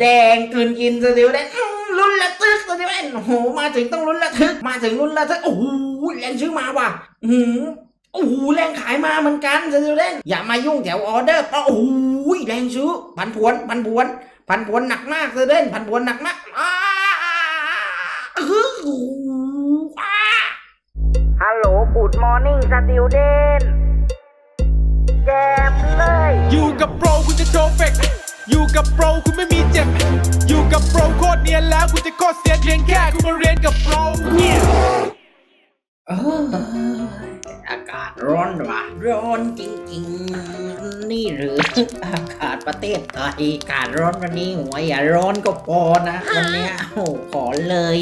แดงกลืนกินสติวเดนอื้อลุ้นระทึกสติวเดนโอ้โหมาถึงต้องลุ้นระทึก มาถึงลุ้นระทึกโอ้โหแรงซื้อมาว่ะอือหือโอ้โหแรงขายมาเหมือนกันสติวเดนอย่ามายุ่งแถวออเดอร์เพราะโอ้โหแรงซื้อพันผวนพันผวน พันผวนหนักมากสติวเดนพันผวนหนักมากอ้าอื้อหืออ้าฮัลโหลกูดมอร์นิ่งสติวเดนแจมเลย อยู่กับโปรคุณจะโชว์เฟกอยู่กับโปรคุณไม่มี ร้อนจริงๆ นี่หรืออากาศประเทศไทยอากาศร้อนวันนี้หัวอย่าร้อนก็พอนะวันเนี้ยโอ้ขอเลย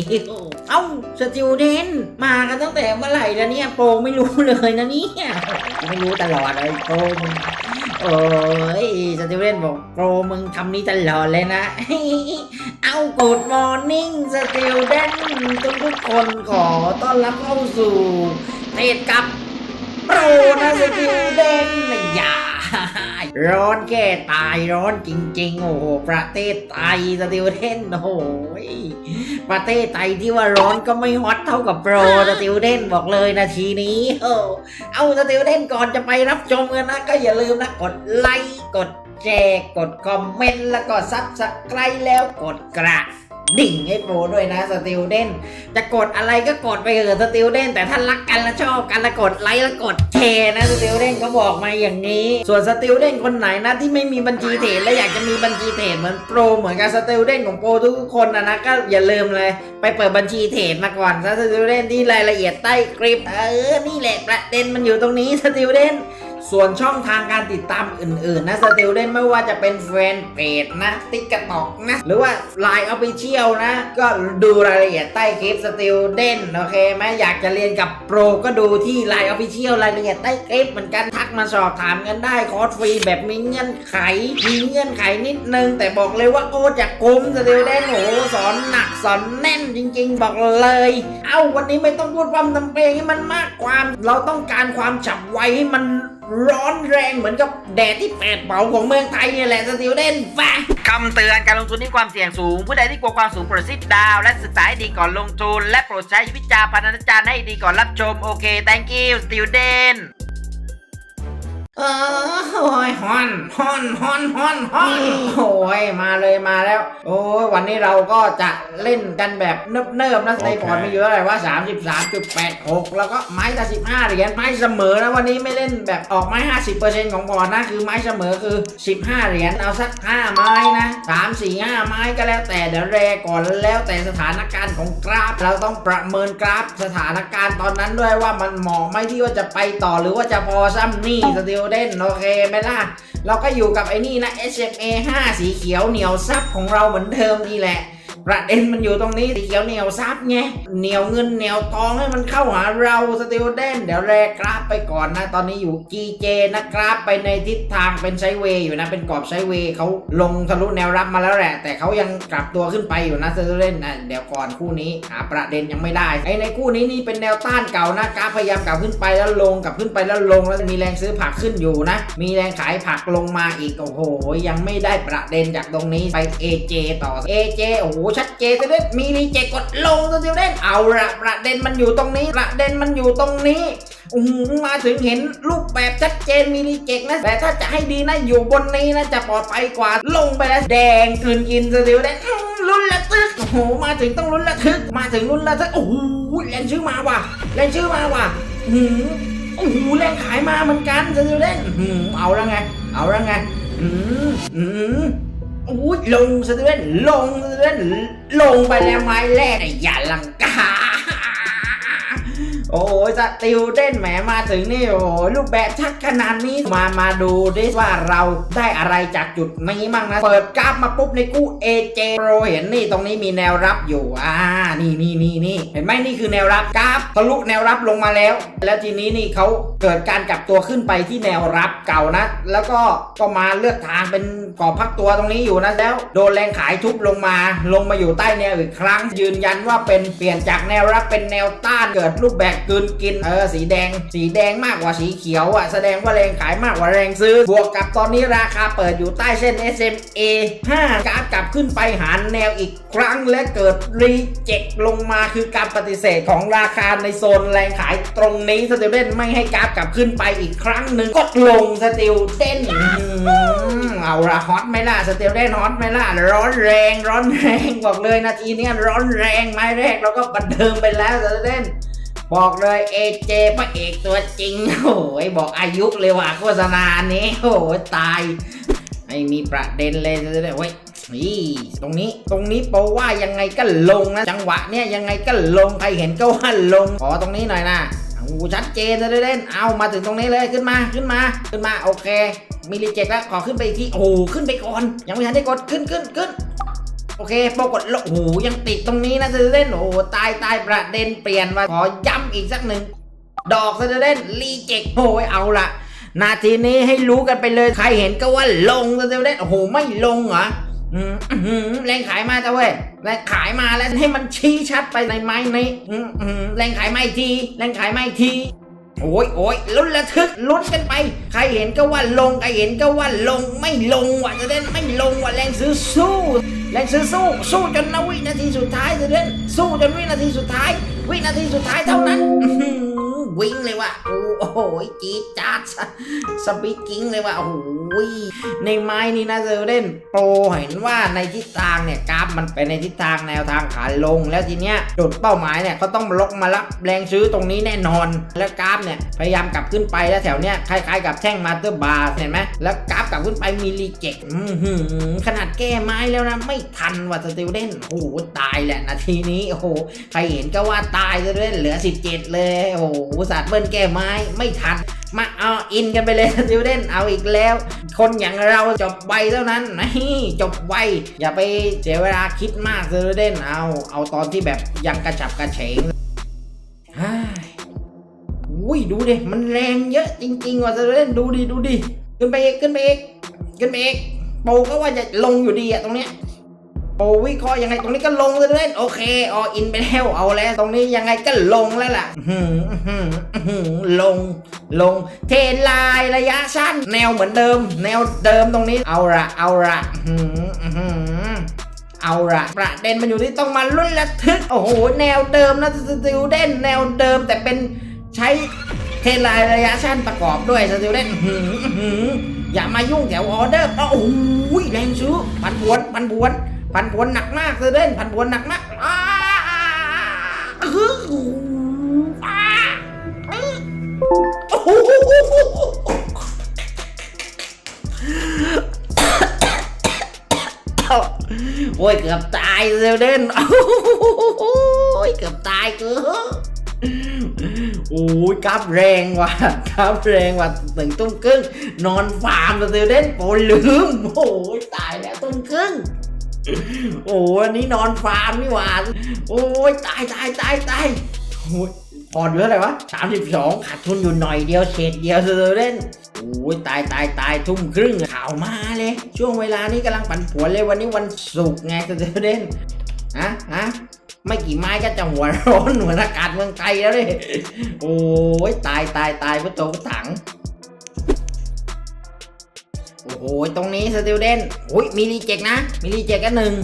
เอ้าสติวเดนมากันตั้งแต่เมื่อไหร่แล้วเนี่ยโปรไม่รู้เลยนะเนี่ยไม่รู้ตลอดเลยโปรมึงโอ้ยสติวเดนบอกโปรมึงทำนี้ตลอดเลยนะ เอากูดมอร์นิ่งสติวเดนทุกทุกๆคนขอต้อนรับเข้าสู่เทศกับ โปรนะสติวเดนอย่าร้อนแก่ตายร้อนจริง ๆ โอ้โห ประเทศไทยสติวเดนโอ้โหประเทศไทยที่ว่าร้อนก็ไม่ฮอตเท่ากับโปรสติวเดนบอกเลยนาทีนี้โอ้เอาสติวเดนก่อนจะไปรับชมกันนะ ก็อย่าลืมนะ กดไลค์กดแชร์กดคอมเมนต์แล้วก็ซับสไครต์แล้วกดกระ ดิ่งให้โปรด้วยนะสติวเดนจะกดอะไรก็กดไปเถอะสติวเดนแต่ถ้ารักกันและชอบกันแล้วกดไลค์แล้วกดแชร์นะสติวเดนก็บอกมาอย่างนี้ ส่วนสติวเดนคนไหนนะที่ไม่มีบัญชีเทรดและอยากจะมีบัญชีเทรดเหมือนโปรเหมือนกับสติวเดนของโปรทุกคนนะนะก็อย่าลืมเลย ไปเปิดบัญชีเทรดมาก่อนสติวเดนที่รายละเอียดใต้คลิปเออนี่แหละประเด็นมันอยู่ตรงนี้สติวเดน ส่วนช่องทางการติดตามอื่นๆนะสติลเด่นไม่ว่าจะเป็นแฟนเพจนะติ๊กกตอกนะ หรือว่า Line Official นะ ก็ดูรายละเอียดใต้คลิปสติลเด่นโอเคไหมอยากจะเรียนกับโปรก็ดูที่ Line Official รายละเอียดใต้คลิปเหมือนกันทักมาสอบถามกันได้คอร์สฟรีแบบมีเงื่อนไข มีเงื่อนไขนิดนึง แต่บอกเลยว่าโคตรจะคุ้มสติลเด่นโอ้โหสอนหนักสอนแน่นจริง ๆ บอกเลย เอ้าวันนี้ไม่ต้องพูดความทำเพลงให้มันมากความ เราต้องการความฉับไวให้มัน ร้อนแรงเหมือนกับแดดที่แปดเผาของเมืองไทยนี่แหละสติวเดนฟ้าคำเตือนการลงทุนที่ความเสี่ยงสูง ผู้ใดที่กลัวความสูงโปรดซิดดาว และศึกษาให้ดีก่อนลงทุน และโปรดใช้วิจารณญาณให้ดีก่อนรับชมโอเค thank you สติวเดน ออโอ้ยฮอนฮอนฮอนฮอนฮอนโอ้ยมาเลยมาแล้ว โอ้ยวันนี้เราก็จะเล่นกันแบบเนิบๆนะในพอร์ตมีเยอะอะไรว่า 33.86 แล้วก็ไม้ละ15เหรียญไม้เสมอนะวันนี้ไม่เล่นแบบออกไม้ 50%ของพอร์ตนะคือไม้เสมอคือ 15 เหรียญเอาสัก 5 ไม้นะ 3 4 5 ไม้ก็แล้วแต่เดี๋ยวแรก่อนแล้วแต่สถานการณ์ของกราฟ เราต้องประเมินกราฟสถานการณ์ตอนนั้นด้วยว่ามันเหมาะไหมที่ว่าจะไปต่อหรือว่าจะพอซ้ำนี่สติลเด่นโอเคไหมล่ะ เราก็อยู่กับไอ้นี่นะ SMA 5 สีเขียวเหนียวซับของเราเหมือนเดิมนี่แหละ ประเด็นมันอยู่ตรงนี้สีเขียวเหนียวซับไงเหนียวเงินเหนียวทองให้มันเข้าหาเราสติลเดนเดี๋ยวแรกราฟไปก่อนนะ ตอนนี้อยู่ GJ นะกราฟไปในทิศทางเป็นไซเวย์อยู่นะ เป็นกรอบไซเวย์เขาลงทะลุแนวรับมาแล้วแหละ แต่เขายังกลับตัวขึ้นไปอยู่นะสติลเดนนะเดี๋ยวก่อนคู่นี้หาประเด็นยังไม่ได้ไอในคู่นี้นี่เป็นแนวต้านเก่านะกราฟพยายามกลับขึ้นไปแล้วลงกลับขึ้นไปแล้วลงแล้วมีแรงซื้อผักขึ้นอยู่นะ มีแรงขายผักลงมาอีกโอ้โหยังไม่ได้ประเด็นจากตรงนี้ไป AJ ต่อ AJ โอ้โหชัดเจนเลยมีรีเจกดลงตัวเดียวเล่นเอาละประเด็นมันอยู่ตรงนี้ประเด็นมันอยู่ตรงนี้มาถึงเห็นรูปแบบชัดเจนมีรีเจกนะ แต่ถ้าจะให้ดีนะอยู่บนนี้นะจะปลอดภัยกว่าลงไปแล้วแดงกลืนกินตัวเดียวเล่นอื้อลุ้นระทึกโอ้โหมาถึงต้องลุ้นระทึก มาถึงลุ้นระทึกโอ้โหแรงชื่อมาว่ะแรงชื่อมาว่ะหืโอ้โหแรงขายมาเหมือนกันตัวเล่นเอาล้วไง เอาล้วไงอืออือ อุ้ยลงสะเทือนลงสะเทือนลงไปแล้วไม้แรกไอ้อย่าลังกา โอ้ยสติลเด่นแหมมาถึงนี่โอ้ยรูปแบบชัดขนาดนี้มามาดูดิว่าเราได้อะไรจากจุดนี้มั่งนะ เปิดกราฟมาปุ๊บในกู้ AJ Pro เห็นนี่ตรงนี้มีแนวรับอยู่อ่านี่นี่นี่นี่เห็นไหมนี่คือแนวรับกราฟทะลุแนวรับลงมาแล้ว แล้วทีนี้นี่เขา เกิดการกลับตัวขึ้นไปที่แนวรับเก่านะ แล้วก็ก็มาเลือกทางเป็นกรอบพักตัวตรงนี้อยู่นะแล้วโดนแรงขายทุบลงมา ลงมาอยู่ใต้แนวอีกครั้ง ยืนยันว่าเป็นเปลี่ยนจากแนวรับเป็นแนวต้านเกิดรูปแบบกืนกินเออสีแดง สีแดงมากกว่าสีเขียวอะแสดงว่าแรงขายมากกว่าแรงซื้อบวกกับตอนนี้ราคาเปิดอยู่ใต้เส้น SMA 5การกลับขึ้นไปหาแนวอีกครั้งและเกิดรีเจ็คลงมาคือการปฏิเสธของราคาในโซนแรงขายตรงนี้สเติลเดนไม่ให้กราฟกลับขึ้นไปอีกครั้งหนึ่งก็ลงสติลเดนอื้อหือเอาละฮอตไหมล่ะสติลเดนฮอตไหมล่ะร้อนแรง ร้อนแรงบอกเลยนาทีนี้ร้อนแรงไม้แรกเราก็บันเทิงไปแล้วสติลเดนบอกเลยเอเจพระเอกตัวจริงโอ้ยบอกอายุเลยว่ะโฆษณานี้โอ้ยตายไม่มีประเด็นเลยเลยเว้ยนี่ตรงนี้ตรงนี้โปว่ายังไงก็ลงนะ จังหวะเนี้ยยังไงก็ลงใครเห็นก็ว่าลงขอตรงนี้หน่อยนะ อ้ชัดเจนเลยเล่นเอามาถึงตรงนี้เลยขึ้นมาขึ้นมาขึ้นมาโอเค มีรีเจ็คแล้วขอขึ้นไปอีกทีโอ้ขึ้นไปก่อน ยังไม่ทันได้กดขึ้นขึ้นขึ้นโอเคปรากฏโอ้โหยังติดตรงนี้นะเซเล่นโอ้ตายตายประเด็นเปลี่ยนมาขอย้ำอีกสักหนึ่งดอกเซเล่นรีเจ็คโอ้ยเอาละนาทีนี้ให้รู้กันไปเลยใครเห็นก็ว่าลงเซเล่นโอ้โหไม่ลงเหรอ แรงขายมาจ้ะเว้ยแรงขายมาแล้วให้มันชี้ชัดไปในไม้นี้แรงขายไมาอีกทีแรงขายไมาอีกทีโอ้ยโอ้ยลุ้นระทึกลุ้นกันไป ใครเห็นก็ว่าลง ใครเห็นก็ว่าลง ไม่ลงว่ะจะเล่นไม่ลงว่ะแรงซื้อสู้แรงซื้อสู้ สู้จนนาวินาทีสุดท้ายจะเล่นสู้จนวินาทีสุดท้าย วินาทีสุดท้ายเท่านั้นวิ่งเลยว่ะโอ้โหจี๊ดจ๊าดสปีกกิ้งเลยว่ะโอ้โห ในไม้นี่นะเซเล่นโปรเห็นว่าในทิศทางเนี่ยกราฟมันเป็นในทิศทางแนวทางขาลง แล้วทีเนี้ยจุดเป้าหมายเนี่ยเขาต้องลกมารับแรงซื้อตรงนี้แน่นอน แล้วกราฟเนี่ยพยายามกลับขึ้นไปแล้วแถวเนี้ยคล้ายๆกับแท่งมาสเตอร์บาร์เห็นไหมแล้วกราฟกลับขึ้นไปมีรีเจ็คขนาดแก้ไม้แล้วนะไม่ทันว่ะสติลเดนโอ้โหตายแหละนาทีนี้โอ้โหใครเห็นก็ว่าตายสติลเดนเหลือ 17 เลยโอ้โหอุตสาดเบิ้ลแก้ไม้ไม่ทัน มาเอาอินกันไปเลยสติลเดนเอาอีกแล้ว คนอย่างเราจบไวเท่านั้นนี่จบไวอย่าไปเสียเวลาคิดมากสติลเดนเอา เอาตอนที่แบบยังกระฉับกระเฉงเฮ้ยอุ้ยดูดิมันแรงเยอะจริงๆว่ะจะเล่นดูดิดูดิขึ้นไปเอกขึ้นไปเอกขึ้นไปเอกโปก็ว่าจะลงอยู่ดีอะตรงเนี้ย โปวิเคราะห์ยังไงตรงนี้ก็ลงจะเล่นโอเคออินไปแล้วเอาแล้ว ตรงนี้ยังไงก็ลงแล้วล่ะลง ลง เทนไลน์ระยะสั้น แนวเหมือนเดิม แนวเดิมตรงนี้เอาละเอาละเอาละประเด็นมันอยู่ที่ต้องมาลุ้นระทึกโอ้โหแนวเดิมนะสติลเดนแนวเดิมแต่เป็นใช้เทลายระยะสั้นประกอบด้วยสติลเดนหืมหืมอย่ามายุ่งแถวออเดอร์โอ้โหแรงซื้อพันพวนพันพวน พันพวนหนักมากสติลเดนพันพวนหนักมากอ้าโอ้ยเกือบตายเซลเดนโอ้ยเกือบตายเกือบโอ้ยกราฟแรงว่ะกราฟแรงว่ะถึงตุ้มครึ่งนอนฟาร์มเซลเดนโอ้ลืมโอ้ยตายแล้วตุ้มครึ่ง โอ้ยอันนี้นอนฟาร์มนี่หว่า โอ้ยตายตายตายตายโอ้ยพอเหลืออะไรวะสามสิบสองขาดทุนอยู่หน่อยเดียวเศษเดียวเซลเดนโอ้ยตายตายตายทุ่มครึ่งข่าวมาเลย ช่วงเวลานี้กำลังปั่นผวนเลยวันนี้วันศุกร์ไงจะเด่นฮะฮะไม่กี่ไม้ก็จะหัวร้อนหมือนอากาศเมืองไทยแล้วเลยโอ้ยตายตายตายพุทโธพุทถัง โอ้โห ตรงนี้สติลเดนโอ้ยมีรีเจ็คนะ มีรีเจ็คกันหนึ่ง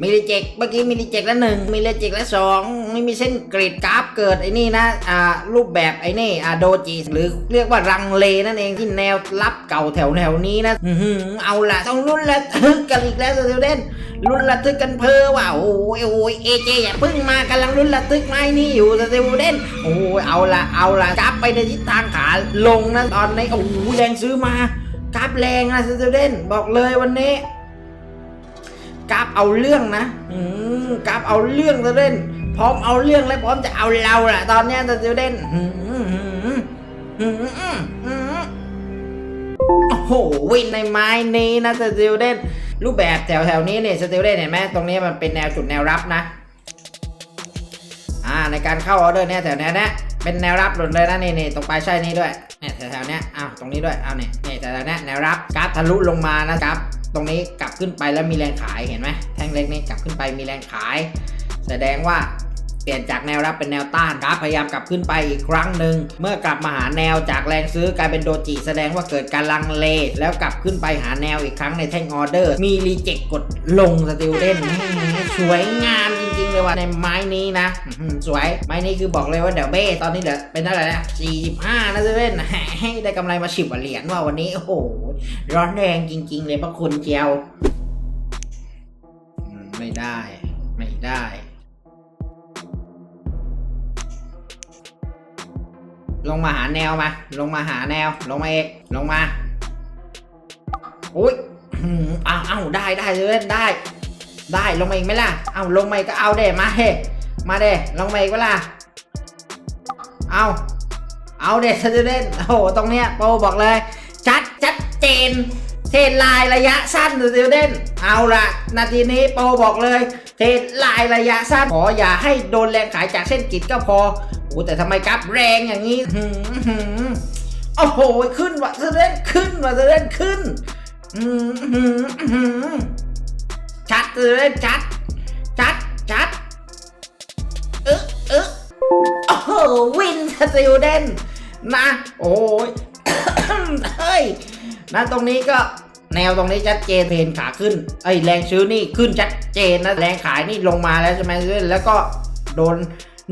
มีรีเจ็คเมื่อกี้มีรีเจ็คแล้วหนึ่งมีรีเจ็คแล้วสองไม่มีเส้นกรีดกราฟเกิดไอ้นี่นะ อ่า รูปแบบไอ้นี่ อ่า โดจิหรือเรียกว่ารังเลนั่นเองที่แนวรับเก่าแถวแถวนี้นะ อือหือเอาละต้องรุ่นละทึกกันอีกแล้วสติลเดนรุ่นละทึกกันเพอว่ะโอ้ยโอ้ยเอเจอย่าเพิ่งมากำลังรุ่นละทึกไม้นี่อยู่สติลเดนโอ้ยเอาละเอาละกราฟไปในทิศทางขาลงนะตอนนี้โอ้โหแรงซื้อมา กราฟแรงนะสตูเดนบอกเลยวันนี้กราฟเอาเรื่องนะอืมกราฟเอาเรื่องสตูเดนพร้อมเอาเรื่องและพร้อมจะเอาเราแหละตอนนี้สตูเดนอืมอืมอืมอืมโอ้โหวินในไม้นี้นะสตูเดนรูปแบบแถวแถวนี้เนี่ยสตูเดนเห็นไหมตรงนี้มันเป็นแนวจุดแนวรับนะ อ่าในการเข้าออเดอร์เนี่ยแถวเนี้ยนะเป็นแนวรับหลุดเลยนะนี่นี่ตรงปลายใช่นี้ด้วย แถวๆเนี้ยอ้าวตรงนี้ด้วยเอาเนี่ยเนี่ยแถวๆเนี้ยแนวรับกราฟทะลุลงมานะกราฟตรงนี้กลับขึ้นไปแล้วมีแรงขายเห็นไหมแท่งเล็กนี่กลับขึ้นไปมีแรงขาย แสดงว่า เปลี่ยนจากแนวรับเป็นแนวต้านกราฟพยายามกลับขึ้นไปอีกครั้งหนึ่งเมื่อกลับมาหาแนวจากแรงซื้อกลายเป็นโดจิแสดงว่าเกิดการลังเลแล้วกลับขึ้นไปหาแนวอีกครั้งในแท่งออเดอร์ มีรีเจ็คกดลงสติลเด่นสวยงามจริงๆเลยว่ะในไม้นี้นะสวยไม้นี้คือบอกเลยว่าเดี๋ยวเบ้ตอนนี้เดี๋ยวเป็นเท่าไหร่นะ45นะเซเว่นให้ได้กำไรมาสิบเหรียญว่าวันนี้โอ้โหร้อนแรงจริง ๆ เลยพระคุณเจียวไม่ได้ ไม่ได้ ลงมาหาแนวมา ลงมาหาแนว ลงมาเอกลงมา อุ้ยอื้อาวอ้าวได้ได้เล่นได้ ได้ลงมาอีกไหมล่ะเอาลงมาอีกก็เอาเด้มาเฮมาเด้ลงมาอีกเวล่ะเอาเอาเด้จะเล่นโอ้โหตรงเนี้ยโปบอกเลย ชัดชัดเจน ทรดลน์ระยะสั้นสติวเดนเอาละนาทีนี้โปรบอกเลย เทรดลน์ระยะสั้นขออย่าให้โดนแรงขายจากเส้นกิจก็พอโอ้แต่ทำไมกราฟแรงอย่างนี้หืมหืมโอ้โหขึ้นว่ะสติวเดนขึ้นว่ะสติวเดนขึ้นอืมหืมหืมชัดเดนชัดชัดชัดเออเออโอ้โหวินสติวเดนนะโอ้ยเฮ้ยนะตรงนี้ก็ แนวตรงนี้ชัดเจนเพนขาขึ้นไอ้แรงซื้อนี่ขึ้นชัดเจนนะแรงขายนี่ลงมาแล้วใช่ไหมแล้วก็โดน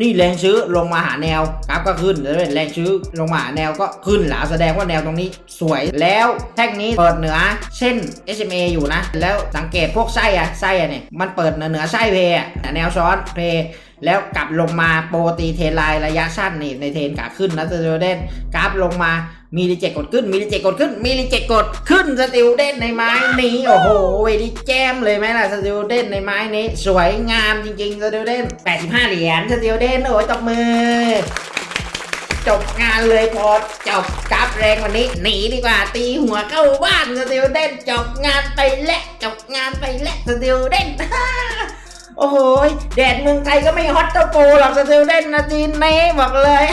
นี่แรงซื้อลงมาหาแนวกราฟก็ขึ้นแล้วแรงซื้อลงมาหาแนวก็ขึ้นหลาแสดงว่าแนวตรงนี้สวยแล้วแท่งนี้เปิดเหนือเช่น SMA อยู่นะ แล้วสังเกตพวกไส้อะไส้อะเนี่ยมันเปิดเหนือเหนือไส้เพย์แนวซ้อนเพย์แล้วกลับลงมาโปรตีเทนไลน์ระยะสั้นนี่ในเทนขาขึ้นนะสติลเดนกราฟลงมามีรีเจ็กดขึ้นมีรีเจ็กดขึ้นมีรีเจ็คกดขึ้นสติลเดนในไม้นี้โอ้โหเวดีแจมเลยไหมล่ะสติลเดนในไม้นี้ สวยงามจริงๆสติลเดน85 เหรียญสติลเดนโอ้ยตบมือจบงานเลยพอจบกราฟแรงวันนี้หนีดีกว่าตีหัวเข้าบ้านสติลเดนจบงานไปและจบงานไปและสติลเดน โอ้โหแดดเมืองไทยก็ไม่ฮอตเท่าปูหรอกสติลเดนนะจีนนี้บอกเลย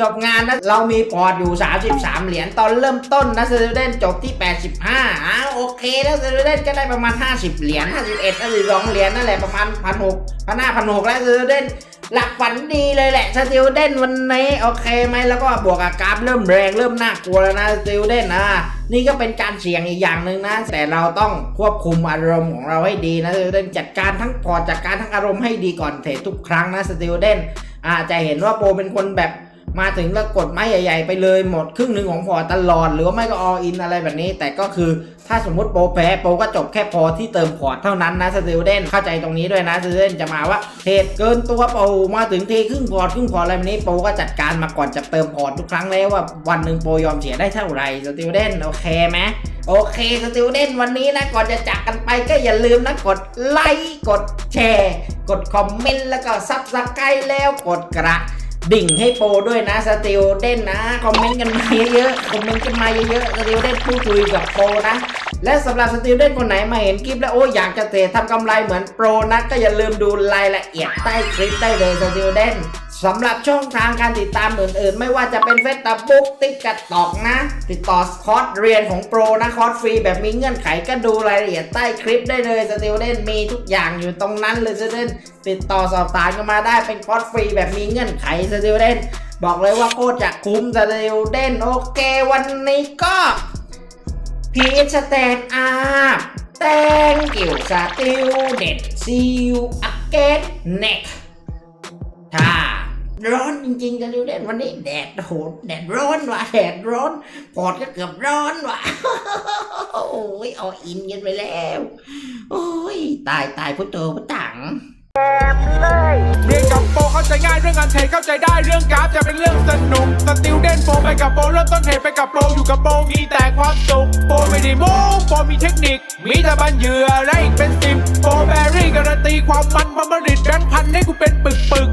จบงานนะเรามีพอร์ตอยู่ 33 เหรียญตอนเริ่มต้นนะสติลเดนจบที่ 85อ้าวโอเคแล้วสติลเดนก็ได้ประมาณ 50 เหรียญ51 52 เหรียญนั่นแหละประมาณพันหกพันห้าพันหกแล้วสติลเดน หลับฝันดีเลยแหละสติลเดนวันนี้โอเคไหมแล้วก็บวกกับกราฟเริ่มแรงเริ่มน่ากลัวแล้วนะสติลเดนนะนี่ก็เป็นการเสี่ยงอีกอย่างหนึ่งนะ แต่เราต้องควบคุมอารมณ์ของเราให้ดีนะสติลเดนจัดการทั้งพอจัดการทั้งอารมณ์ให้ดีก่อนเทรดทุกครั้งนะสติลเดนอาจจะเห็นว่าโปรเป็นคนแบบ มาถึงแล้วกดไม้ใหญ่ ๆ ไปเลยหมดครึ่งหนึ่งของพอตลอด หรือว่าไม่ก็ออินอะไรแบบนี้ แต่ก็คือถ้าสมมติโปรแพ้โปรก็จบแค่พอที่เติมพอร์ตเท่านั้นนะสติลเดนเข้าใจตรงนี้ด้วยนะสติลเดนจะมาว่าเทรดเกินตัวโปรมาถึงเทครึ่งพอร์ตครึ่งพอร์ตอะไรแบบนี้โปรก็จัดการมาก่อนจะเติมพอร์ตทุกครั้งแล้วว่าวันหนึ่งโปรยอมเสียได้เท่าไหร่สติลเดนโอเคไหมโอเคสติลเดนวันนี้นะ ก่อนจะจากกันไปก็อย่าลืมนะ กดไลค์ กดแชร์ กดคอมเมนต์ แล้วก็ซับสไครต์แล้วกดกระ ดิ่งให้โปรด้วยนะสติลเดนนะ คอมเมนต์กันมาเยอะๆคอมเมนต์กันมาเยอะๆสติลเดนพูดคุยกับโปรนะ และสำหรับสติลเดนคนไหนมาเห็นคลิปแล้วโอ้อยากจะเทรดทำกำไรเหมือนโปรนะก็อย่าลืมดูรายละเอียดใต้คลิปได้เลยสติลเดน สำหรับช่องทางการติดตามอื่นๆ ไม่ว่าจะเป็นเฟซบุ๊กติ๊กกตอกนะ ติดต่อคอร์สเรียนของโปรนะคอร์สฟรีแบบมีเงื่อนไขก็ดูรายละเอียดใต้คลิปได้เลยสติลเดนมีทุกอย่างอยู่ตรงนั้นเลยสติลเดนติดต่อสอบถามกันมาได้เป็นคอร์สฟรีแบบมีเงื่อนไขสติลเดนบอกเลยว่าโคตรจะคุ้มสติลเดนโอเค วันนี้ก็พีชสแตนอัพ thank you สติลเด็ด see you again next ถ้า ร้อนจริงๆสติลเด่นวันนี้แดดโหดแดดร้อนว่ะแดดร้อนปอดก็เกือบร้อนว่ะโอ้ยเอาอินกันไปแล้ว โอ้ย ตายตายพุทโธพุทธังเรียนกับโปเข้าใจง่ายเรื่องการเทรดเข้าใจได้เรื่องกราฟจะเป็นเรื่องสนุกสติลเด่นโปไปกับโปเริ่มต้นเทรดไปกับโปอยู่กับโปมีแต่ความสุขโปไม่ได้โม้โปมีเทคนิค มีแต่บันเหยื่อและอีกเป็นสิบโปแบรี่การันตีความมันมาผลิตแบงค์พันให้กูเป็นปึกปึก